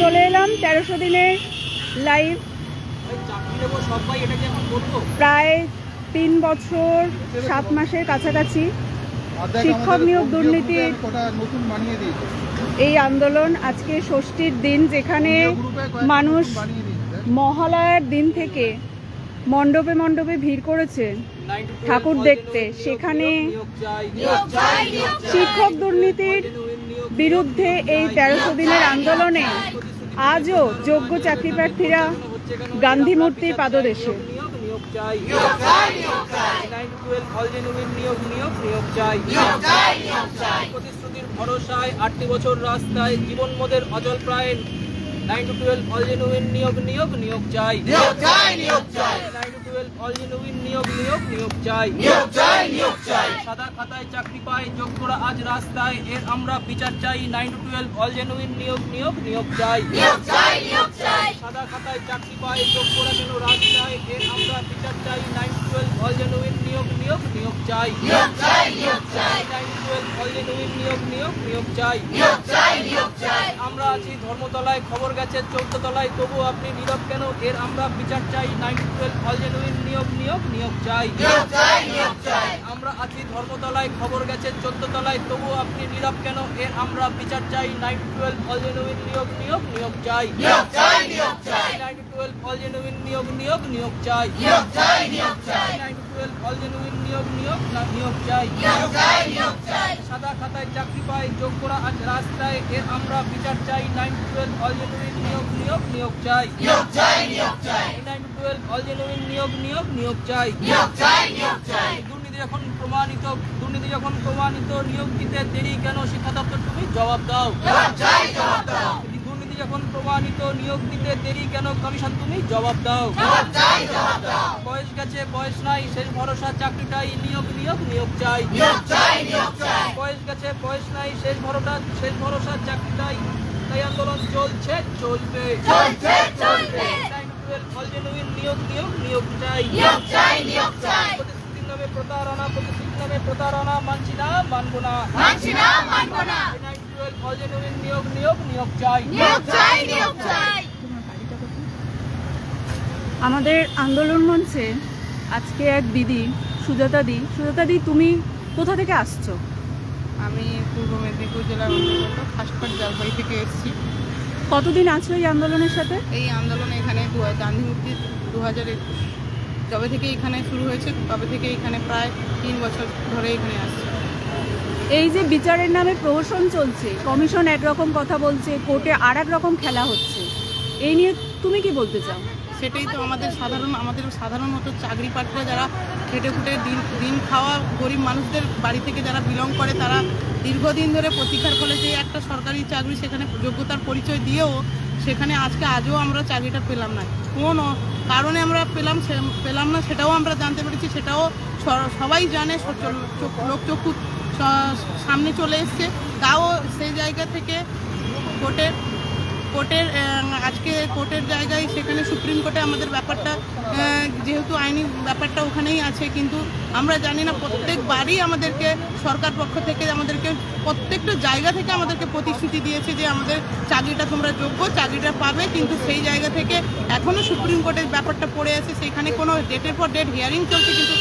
চলে এলাম তেরোশো দিনের লাইভ প্রায় তিন বছর সাত মাসের কাছাকাছি। শিক্ষক নিয়োগ দিয়েছে। এই আন্দোলন আজকে ষষ্ঠীর দিন যেখানে মানুষ মহালয়ার দিন থেকে মণ্ডপে মণ্ডপে ভিড় করেছে ঠাকুর দেখতে। সেখানে শিক্ষক দুর্নীতির বিরুদ্ধে এই তেরোশো দিনের আন্দোলনে আজও যোগ্য চাকরি প্রার্থীরা গান্ধী মূর্তির পাদদেশে। নিয়োগ চাই। নিয়োগ নিয়োগ নিয়োগ চাই প্রতিশ্রুতির ভরসায় আটটি বছর রাস্তায় জীবন মোদের অজল প্রায় নাইন টু টুয়েলভ জেনুইন নিয়োগ নিয়োগ নিয়োগ চাই নাইন টু টুয়েলভ নিয়োগ নিয়োগ নিয়োগ চাই। সাদা খাতায় চাকরি পায় যোগ্যরা আজ রাস্তায় এর আমরা বিচার চাই nine to twelve all genuine নিয়োগ নিয়োগ নিয়োগ চাই সাদা খাতায় চাকরি পায় যোগ্যরা কেন রাস্তায় এর আমরা বিচার চাই nine to twelve all genuine নিয়োগ নিয়োগ নিয়োগ চাই nine to twelve all genuine নিয়োগ নিয়োগ নিয়োগ চাই। আমরা আছি ধর্মতলায় খবর গেছে চৌদ্দ তলায় তবু আপনি নীরব কেন? এর আমরা বিচার চাই। নাইন টুয়েলভ অল জেনুইন নিয়োগ নিয়োগ নিয়োগ চাই। আমরা আছি ধর্মতলায় খবর গেছে চোদ্দ তলায় তবু আপনি নীরব কেন? এর আমরা বিচার চাই। নাইন টুয়েলভ অল জেনুইন নিয়োগ নিয়োগ নিয়োগ চাই নাইন টুয়েলভ অল জেনুইন নিয়োগ নিয়োগ নিয়োগ চাই নাইন টুয়েলভ অল জেনুইন নিয়োগ নিয়োগ না নিয়োগ চাই। সাদা খাতায় চাকরি পায় যোগ্যরা আজ রাস্তায় এর আমরা বিচার চাই নাইন টুয়েলভ অল জেনুইন নিয়োগ নিয়োগ নিয়োগ চাই। নাইন টুয়েলভ অল জেনুইন নিয়োগ নিয়োগ নিয়োগ চাই। নিয়োগ দুর্নীতি যখন প্রমাণিত দুর্নীতি যখন প্রমাণিত নিয়োগ দিতে দেরি কেন শিক্ষা দপ্তর তুমি জবাব দাও। দুর্নীতি যখন প্রমাণিত নিয়োগ দিতে দেরি কেন কমিশন তুমি জবাব দাও। বয়স গেছে বয়স নাই শেষ ভরসা চাকরিটাই নিয়োগ নিয়োগ নিয়োগ চাই। নিয়োগ চাই নিয়োগ চাই। বয়স কাছে বয়স নাই শেষ ভরসা শেষ ভরসা চাকরিটাই তাই আন্দোলন চলছে চলবে। চলছে জেনুইন নিয়োগ নিয়োগ নিয়োগ চাই। প্রতিশ্রুতির নামে প্রতারণা প্রতিশ্রুতির নামে প্রতারণা মানছি না মানবো না। নিয়োগ নিয়োগ নিয়োগ চাই। আমাদের আন্দোলন মঞ্চে আজকে এক দিদি সুজাতা দি। সুজাতা দি তুমি কোথা থেকে আসছো? আমি পূর্ব মেদিনীপুর জেলার অন্তর্গত খাসপাট জলপাই থেকে এসেছি। কতদিন আছো এই আন্দোলনের সাথে? এই আন্দোলন এখানে গান্ধী মূর্তি দু হাজার একুশ। যবে থেকে এখানে শুরু হয়েছে তবে থেকে এখানে প্রায় তিন বছর ধরে এখানে আসছে। এই যে বিচারের নামে প্রহসন চলছে কমিশন একরকম কথা বলছে কোর্টে আর এক রকম খেলা হচ্ছে এই নিয়ে তুমি কি বলতে চাও? সেটাই তো আমাদের সাধারণ, আমাদের সাধারণত চাকরি প্রার্থীরা যারা খেটে খুটে দিন দিন খাওয়া গরিব মানুষদের বাড়ি থেকে যারা বিলং করে, তারা দীর্ঘদিন ধরে প্রতীক্ষার ফলে যে একটা সরকারি চাকরি সেখানে যোগ্যতার পরিচয় দিয়েও সেখানে আজকে আজও আমরা চাকরিটা পেলাম না। কোন কারণে আমরা পেলাম পেলাম না সেটাও আমরা জানতে পেরেছি, সেটাও সবাই জানে লোকচক্ষু সামনে চলে এসছে। তাও সেই জায়গা থেকে কোর্টের কোর্টের আজকে কোর্টের জায়গায় সেখানে সুপ্রিম কোর্টে আমাদের ব্যাপারটা যেহেতু আইনি ব্যাপারটা ওখানেই আছে, কিন্তু আমরা জানি না প্রত্যেকবারই আমাদেরকে, সরকার পক্ষ থেকে আমাদেরকে, প্রত্যেকটা জায়গা থেকে আমাদেরকে প্রতিশ্রুতি দিয়েছে যে আমাদের চাকরিটা তোমরা যোগ্য, চাকরিটা পাবে, কিন্তু সেই জায়গা থেকে এখনও সুপ্রিম কোর্টের ব্যাপারটা পড়ে আছে। সেখানে কোনো ডেটের পর ডেট হিয়ারিং চলছে, কিন্তু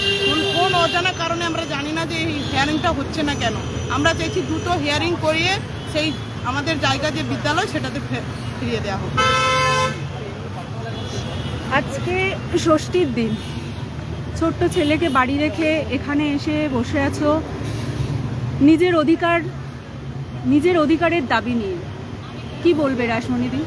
কোন অজানা কারণে আমরা জানি না যে এই হিয়ারিংটা হচ্ছে না কেন। আমরা চাইছি দ্রুত হিয়ারিং করিয়ে সেই আমাদের জায়গা যে বিদ্যালয় সেটাতে ফিরিয়ে দেওয়া হোক। আজকে ষষ্ঠীর দিন। ছোট্ট ছেলেকে বাড়ি রেখে এখানে এসে বসে আছো। নিজের অধিকার নিজের অধিকারের দাবি নিয়ে। কি বলবে রাসমণিদি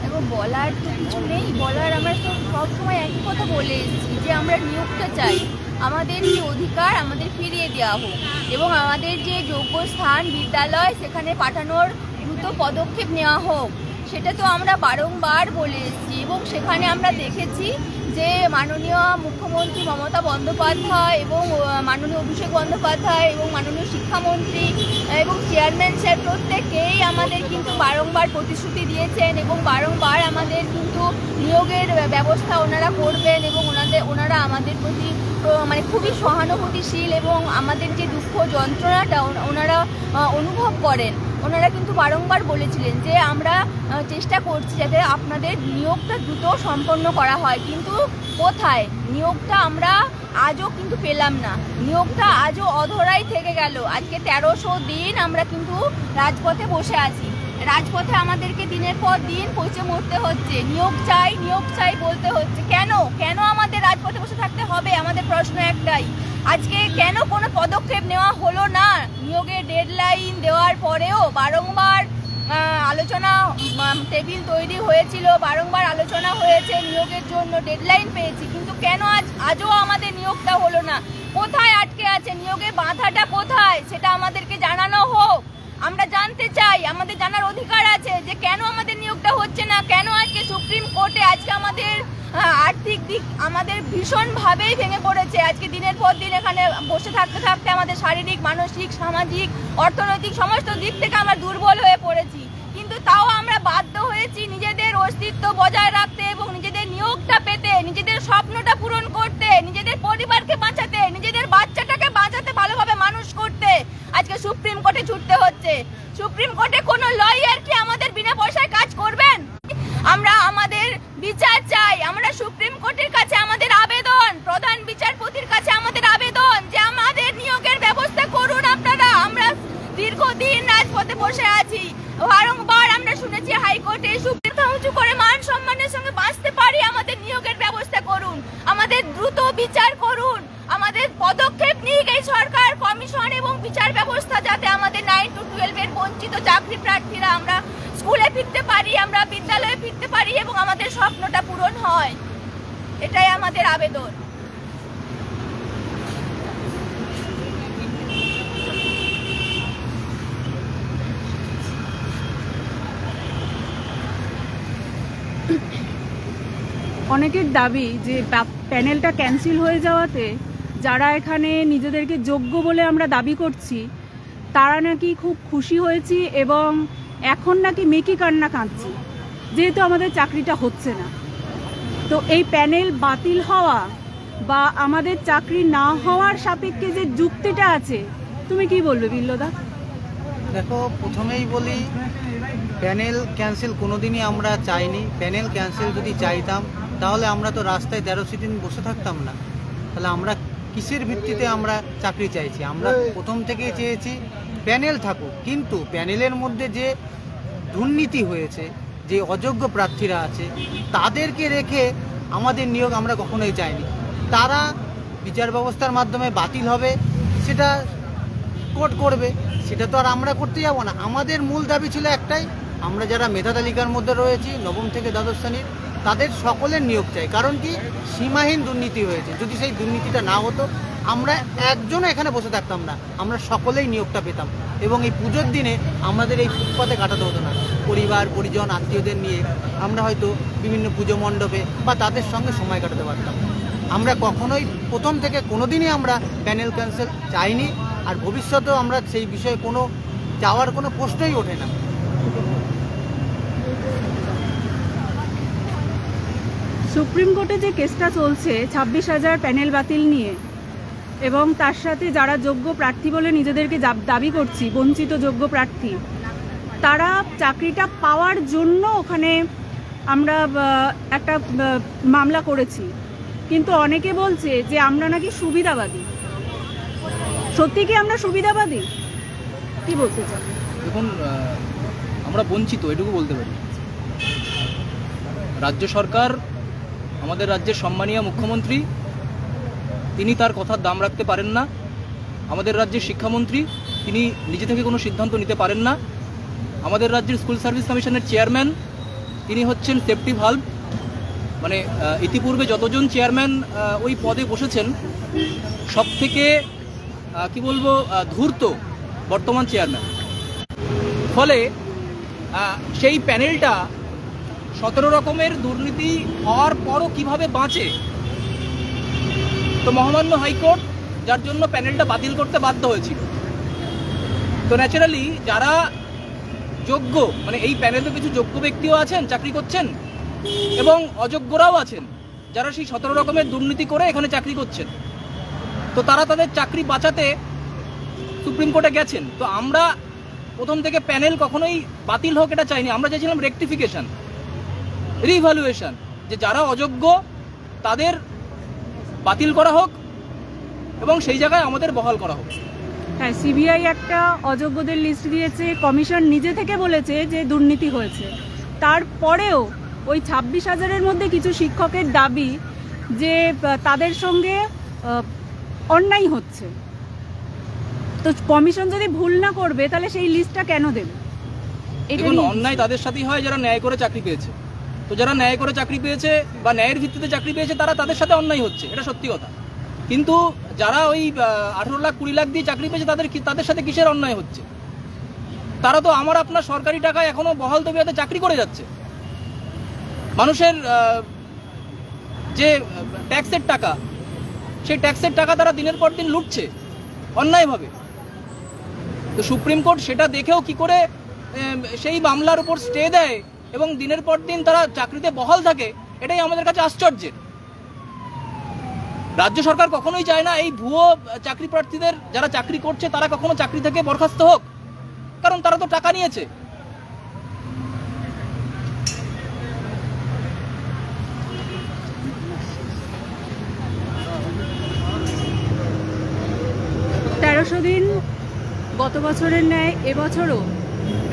দেখো বলার তো কিছু নেই। বলার আমরা তো সবসময় একই কথা বলে এসেছি যে আমরা নিয়োগটা চাই। আমাদের এই অধিকার আমাদের ফিরিয়ে দেওয়া হোক এবং আমাদের যে যোগ্য স্থান বিদ্যালয় সেখানে পাঠানোর দ্রুত পদক্ষেপ নেওয়া হোক, সেটা তো আমরা বারংবার বলে এসেছি এবং সেখানে আমরা দেখেছি যে মাননীয় মুখ্যমন্ত্রী মমতা বন্দ্যোপাধ্যায় এবং মাননীয় অভিষেক বন্দ্যোপাধ্যায় এবং মাননীয় শিক্ষামন্ত্রী এবং চেয়ারম্যান স্যার প্রত্যেকেই আমাদের কিন্তু বারংবার প্রতিশ্রুতি দিয়েছেন এবং বারংবার আমাদের কিন্তু নিয়োগের ব্যবস্থা ওনারা করবেন এবং ওনাদের, ওনারা আমাদের প্রতি মানে খুবই সহানুভূতিশীল এবং আমাদের যে দুঃখ যন্ত্রণাটা ওনারা অনুভব করেন। ওনারা কিন্তু বারংবার বলেছিলেন যে আমরা চেষ্টা করছি যাতে আপনাদের নিয়োগটা দ্রুত সম্পন্ন করা হয়। কিন্তু কোথায়? নিয়োগটা আমরা আজও কিন্তু পেলাম না। নিয়োগটা আজও অধরাই থেকে গেল। আজকে তেরোশো দিন আমরা কিন্তু রাজপথে বসে আছি। রাজপথে আমাদেরকে দিনের পর দিন পৌঁছে মরতে হচ্ছে। নিয়োগ চাই নিয়োগ চাই বলতে হচ্ছে। কেন? কেন আমাদের রাজপথে বসে থাকতে হবে? আমাদের প্রশ্ন একটাই। আজকে কেন কোনো পদক্ষেপ নেওয়া হলো না? নিয়োগের ডেডলাইন দেওয়ার পরেও বারংবার আলোচনা টেবিল তৈরি হয়েছিল, বারংবার আলোচনা হয়েছে নিয়োগের জন্য ডেডলাইন পেয়েছি, কিন্তু কেন আজ, আজও আমাদের নিয়োগটা হলো না? কোথায় আটকে আছে? নিয়োগের বাধাটা কোথায়? সেটা আমাদেরকে জানানো হোক। আমরা জানতে চাই, আমাদের জানার অধিকার আছে যে কেন আমাদের নিয়োগটা হচ্ছে না, কেন আজকে সুপ্রিম কোর্টে আজকে আমাদের আর্থিক দিক আমাদের ভীষণভাবেই ভেঙে পড়েছে। আজকে দিনের পর দিন এখানে বসে থাকতে থাকতে আমাদের শারীরিক, মানসিক, সামাজিক, অর্থনৈতিক সমস্ত দিক থেকে আমরা দুর্বল হয়ে পড়েছি। কিন্তু তাও আমরা বাধ্য হয়েছি নিজেদের অস্তিত্ব বজায় রাখতে এবং নিজেদের নিয়োগটা পেতে, নিজেদের স্বপ্নটা পূরণ করতে, নিজেদের পরিবারকে বাঁচাতে নিজেদের বাচ্চাটাকে বাঁচাতে ভালোভাবে মানুষ করতে আজকে সুপ্রিম কোর্টে ছুটতে হচ্ছে। সুপ্রিম কোর্টে কোনো লয়ার কি আমাদের বিনা পয়সায় কাজ করবেন? আমরা আমাদের বিচার চাই। আমরা সুপ্রিম কোর্টের কাছে আমাদের আবেদন, প্রধান বিচারপতির কাছে আমাদের আবেদন যে আমাদের নিয়োগের ব্যবস্থা করুন আপনারা। আমরা দীর্ঘদিন রাজপথে বসে আছি। বারংবার আমরা শুনেছি হাইকোর্টে সুপ্রিম উঁচু করে মান সম্মানের সঙ্গে বাঁচতে পারি আমাদের নিয়োগের ব্যবস্থা করুন। আমাদের দ্রুত বিচার করুন আমাদের পদক্ষেপ নিয়ে এই সরকার, কমিশন এবং বিচার ব্যবস্থা যাতে আমাদের নাইন টু টুয়েলভের বঞ্চিত চাকরি প্রার্থীরা আমরা স্কুলে ফিরতে পারি, আমরা বিদ্যালয়ে ফিরতে পারি এবং আমাদের স্বপ্নটা পূরণ হয়। এটাই আমাদের আবেদন। অনেকের দাবি যে প্যানেলটা ক্যান্সেল হয়ে যাওয়াতে যারা এখানে নিজেদেরকে যোগ্য বলে আমরা দাবি করছি, তারা নাকি খুব খুশি হয়েছি এবং এখন নাকি মেকি কান্না কাঁদছি, যেহেতু আমাদের চাকরিটা হচ্ছে না। তো এই প্যানেল বাতিল হওয়া বা আমাদের চাকরি না হওয়ার সাপেক্ষে যে যুক্তিটা আছে, তুমি কি বলবে বিল্লদা? দেখো, প্রথমেই বলি, প্যানেল ক্যান্সেল কোনোদিনই আমরা চাইনি। প্যানেল ক্যান্সেল যদি চাইতাম, তাহলে আমরা তো রাস্তায় তেরোশো দিন বসে থাকতাম না। তাহলে আমরা কিসের ভিত্তিতে আমরা চাকরি চাইছি? আমরা প্রথম থেকেই চেয়েছি প্যানেল থাকুক। কিন্তু প্যানেলের মধ্যে যে দুর্নীতি হয়েছে, যে অযোগ্য প্রার্থীরা আছে, তাদেরকে রেখে আমাদের নিয়োগ আমরা কখনোই চাইনি। তারা বিচার ব্যবস্থার মাধ্যমে বাতিল হবে, সেটা কোর্ট করবে, সেটা তো আর আমরা করতে যাব না। আমাদের মূল দাবি ছিল একটাই, আমরা যারা মেধা তালিকার মধ্যে রয়েছি, নবম থেকে দ্বাদশ শ্রেণির তাদের সকলের নিয়োগ চাই। কারণ কি? সীমাহীন দুর্নীতি হয়েছে। যদি সেই দুর্নীতিটা না হতো, আমরা একজনও এখানে বসে থাকতাম না। আমরা সকলেই নিয়োগটা পেতাম। এবং এই পুজোর দিনে আমাদের এই ফুটপাতে কাটাতে হতো না। পরিবার, পরিজন, আত্মীয়দের নিয়ে আমরা হয়তো বিভিন্ন পুজো মণ্ডপে বা তাদের সঙ্গে সময় কাটাতে পারতাম। আমরা কখনোই প্রথম থেকে কোনো দিনই আমরা প্যানেল ক্যান্সেল চাইনি। আর ভবিষ্যতেও আমরা সেই বিষয়ে কোনো, যাওয়ার কোনো প্রশ্নই ওঠে না। সুপ্রিম কোর্টে যে কেসটা চলছে, ছাব্বিশ হাজার প্যানেল বাতিল নিয়ে, এবং তার সাথে যারা যোগ্য প্রার্থী বলে নিজেদেরকে দাবি করছি, বঞ্চিত যোগ্য প্রার্থী, তারা চাকরিটা পাওয়ার জন্য ওখানে আমরা একটা মামলা করেছি। কিন্তু অনেকে বলছে যে আমরা নাকি সুবিধাবাদী। সত্যি কি আমরা সুবিধাবাদী? কি বলতে চাও দেখুন আমরা বঞ্চিত, এটুকু বলতে পারি। রাজ্য সরকার আমাদের রাজ্যের সম্মানীয় মুখ্যমন্ত্রী, তিনি তার কথার দাম রাখতে পারেন না। আমাদের রাজ্যের শিক্ষামন্ত্রী, তিনি নিজে থেকে কোনো সিদ্ধান্ত নিতে পারেন না। আমাদের রাজ্যের স্কুল সার্ভিস কমিশনের চেয়ারম্যান, তিনি হচ্ছেন সেফটি ভাল্ব। মানে ইতিপূর্বে যতজন চেয়ারম্যান ওই পদে বসেছেন সব থেকে কি বলব ধূর্ত বর্তমান চেয়ারম্যান। ফলে সেই প্যানেলটা সতেরো রকমের দুর্নীতি হওয়ার পরও কীভাবে বাঁচে? তো মহামান্য হাইকোর্ট, যার জন্য প্যানেলটা বাতিল করতে বাধ্য হয়েছিল। তো ন্যাচারালি যারা যোগ্য মানে এই প্যানেলে কিছু যোগ্য ব্যক্তিও আছেন, চাকরি করছেন, এবং অযোগ্যরাও আছেন, যারা সেই সতেরো রকমের দুর্নীতি করে এখানে চাকরি করছেন। তো তারা তাদের চাকরি বাঁচাতে সুপ্রিম কোর্টে গেছেন। তো আমরা প্রথম থেকে প্যানেল কখনোই বাতিল হোক এটা চাইনি। আমরা চাইছিলাম রেকটিফিকেশন রিভ্যালুয়েশন যে যারা অযোগ্য তাদের বাতিল করা হোক এবং সেই জায়গায় আমাদের বহাল করা হোক। হ্যাঁ সিবিআই একটা অযোগ্যদের লিস্ট দিয়েছে কমিশন নিজে থেকে বলেছে যে দুর্নীতি হয়েছে। তারপরেও ওই ছাব্বিশ হাজারের মধ্যে কিছু শিক্ষকের দাবি যে তাদের সঙ্গে অন্যায় হচ্ছে। তো কমিশন যদি ভুল না করবে তাহলে সেই লিস্টটা কেন দেবে? অন্যায় তাদের সাথেই হয় যারা ন্যায় করে চাকরি পেয়েছে। তো যারা ন্যায় করে চাকরি পেয়েছে বা ন্যায়ের ভিত্তিতে চাকরি পেয়েছে, তারা তাদের সাথে অন্যায় হচ্ছে। এটা সত্যি কথা। কিন্তু যারা ওই আঠেরো লাখ, কুড়ি লাখ দিয়ে চাকরি পেয়েছে, তাদের তাদের সাথে কিসের অন্যায় হচ্ছে? তারা তো আমার আপনার সরকারি টাকায় এখনও বহাল তবিয়াতে চাকরি করে যাচ্ছে। মানুষের যে ট্যাক্সের টাকা, সেই ট্যাক্সের টাকা তারা দিনের পর দিন লুটছে অন্যায়ভাবে তো সুপ্রিম কোর্ট সেটা দেখেও কি করে সেই মামলার উপর স্টে দেয় এবং দিনের পর দিন তারা চাকরিতে বহাল থাকে, এটাই আমাদের কাছে আশ্চর্যের। রাজ্য সরকার কখনোই চায় না এই ভুয়ো চাকরি প্রার্থীদের, যারা চাকরি করছে, তারা কখনো চাকরি থেকে বরখাস্ত হোক, কারণ তারা তো টাকা নিয়েছে। তেরোশো দিন গত বছরের ন্যায়, এবছরও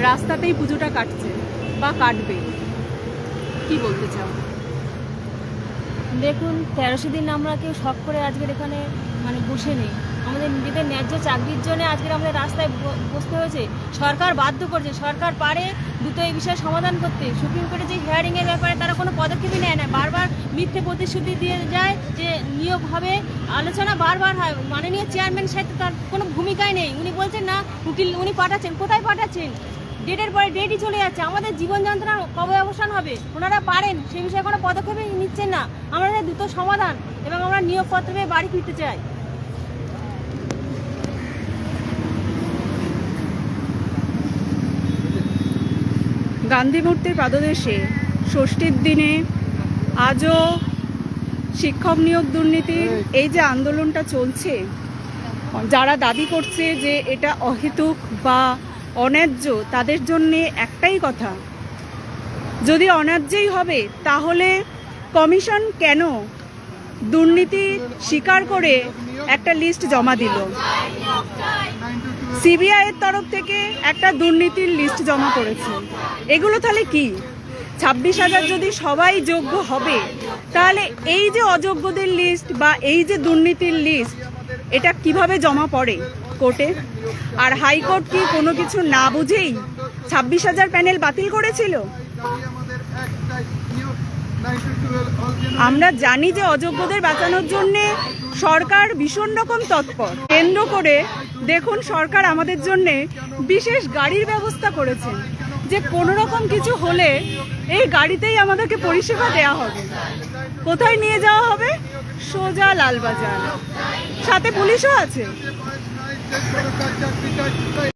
রাস্তাতেই পুজোটা কাটছে। বা কাটবে? কি বলতে চাও? দেখুন, তেরোশো দিন আমরা কেউ শখ করে আজকের এখানে মানে বসে নেই। আমাদের নিজেদের ন্যায্য চাকরির জন্য আজকের আমাদের রাস্তায় বসতে হয়েছে। সরকার বাধ্য করছে, সরকার পারে দ্রুত এই বিষয়ে সমাধান করতে। সুপ্রিম কোর্টে যে হিয়ারিংয়ের ব্যাপারে তারা কোনো পদক্ষেপই নেয় না। বারবার মিথ্যে প্রতিশ্রুতি দিয়ে যায় যে নিয়োগ হবে। আলোচনা বারবার হয়। মাননীয় চেয়ারম্যান সাথে তার কোনো ভূমিকাই নেই। উনি বলছেন, না, উকিল, উনি পাঠাচ্ছেন। কোথায় পাঠাচ্ছেন? ডেটের পরে ডেটই চলে যাচ্ছে। আমাদের জীবন যন্ত্রণার কবে অবসান হবে? ওনারা পারেন সে বিষয়ে কোনো পদক্ষেপই নিচ্ছেন না। আমরা দ্রুত সমাধান এবং আমরা নিয়োগপত্র পেয়ে বাড়ি ফিরতে চাই। গান্ধী মূর্তির পাদদেশে ষষ্ঠীর দিনে আজও শিক্ষক নিয়োগ দুর্নীতির এই যে আন্দোলনটা চলছে যারা দাবি করছে যে এটা অহেতুক বা অন্যায্য, তাদের জন্যে একটাই কথা। যদি অন্যায্যই হবে, তাহলে কমিশন কেন দুর্নীতি স্বীকার করে একটা লিস্ট জমা দিল? সিবিআই এর তরফ থেকে একটা দুর্নীতির লিস্ট জমা করেছে এগুলো তাহলে কি? ছাব্বিশ হাজার যদি সবাই যোগ্য হবে, তাহলে এই যে অযোগ্যদের লিস্ট বা এই যে দুর্নীতির লিস্ট, এটা কীভাবে জমা পড়ে? কোর্টে। আর হাইকোর্ট কি কোনো কিছু না বুঝেই ছাব্বিশ হাজার প্যানেল বাতিল করেছিল? আমরা জানি যে অযোগ্যদের বাঁচানোর জন্য সরকার ভীষণ রকম তৎপর। কেন্দ্র করে দেখুন সরকার আমাদের জন্য বিশেষ গাড়ির ব্যবস্থা করেছেন যে কোনো রকম কিছু হলে এই গাড়িতেই আমাদেরকে পরিষেবা দেওয়া হবে। কোথায় নিয়ে যাওয়া হবে? সোজা লালবাজার। সাথে পুলিশও আছে। চাকরি চাই